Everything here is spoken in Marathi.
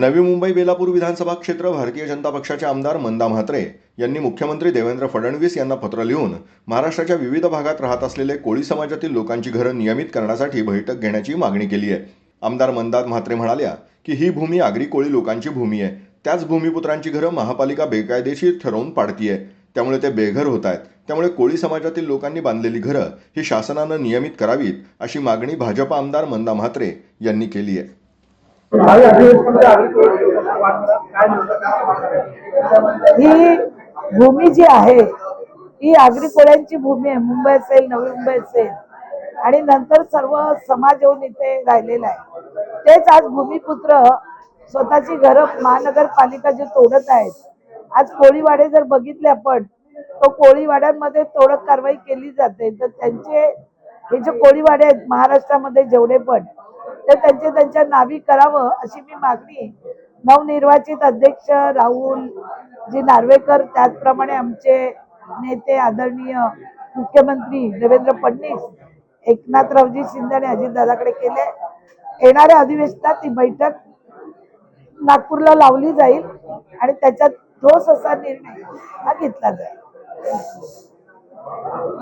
नवी मुंबई बेलापूर विधानसभा क्षेत्र भारतीय जनता पक्षाचे आमदार मंदा म्हात्रे यांनी मुख्यमंत्री देवेंद्र फडणवीस यांना पत्र लिहून महाराष्ट्राच्या विविध भागात राहत असलेले कोळी समाजातील लोकांची घरं नियमित करण्यासाठी बैठक घेण्याची मागणी केली आहे. आमदार मंदात म्हात्रे म्हणाल्या की ही भूमी आगरी कोळी लोकांची भूमी आहे. त्याच भूमिपुत्रांची घरं महापालिका बेकायदेशीर ठरवून पाडतीये. त्यामुळे ते बेघर होत आहेत. त्यामुळे कोळी समाजातील लोकांनी बांधलेली घरं ही शासनानं नियमित करावीत अशी मागणी भाजप आमदार मंदा म्हात्रे यांनी केली आहे. ही? भूमी जी आहे ही आगरी कोळ्यांची भूमी आहे. मुंबई असेल नवी मुंबई असेल. आणि नंतर सर्व समाज येऊन इथे राहिलेला आहे. तेच आज भूमिपुत्र स्वतःची घरं महानगरपालिका जे तोडत आहेत. आज कोळीवाडे जर बघितले आपण तो कोळीवाड्यांमध्ये तोडक कारवाई केली जाते. तर त्यांचे हे जे कोळीवाडे आहेत महाराष्ट्रामध्ये जेवढे पण ते त्यांचे त्यांच्या नावी करावं अशी मी मागणी नवनिर्वाचित अध्यक्ष राहुल जी नार्वेकर त्याचप्रमाणे आमचे नेते आदरणीय मुख्यमंत्री देवेंद्र फडणवीस एकनाथरावजी शिंदे आणि अजितदादाकडे केले. येणाऱ्या अधिवेशनात ही बैठक नागपूरला लावली जाईल आणि त्याच्यात ठोस असा निर्णय हा घेतला जाईल.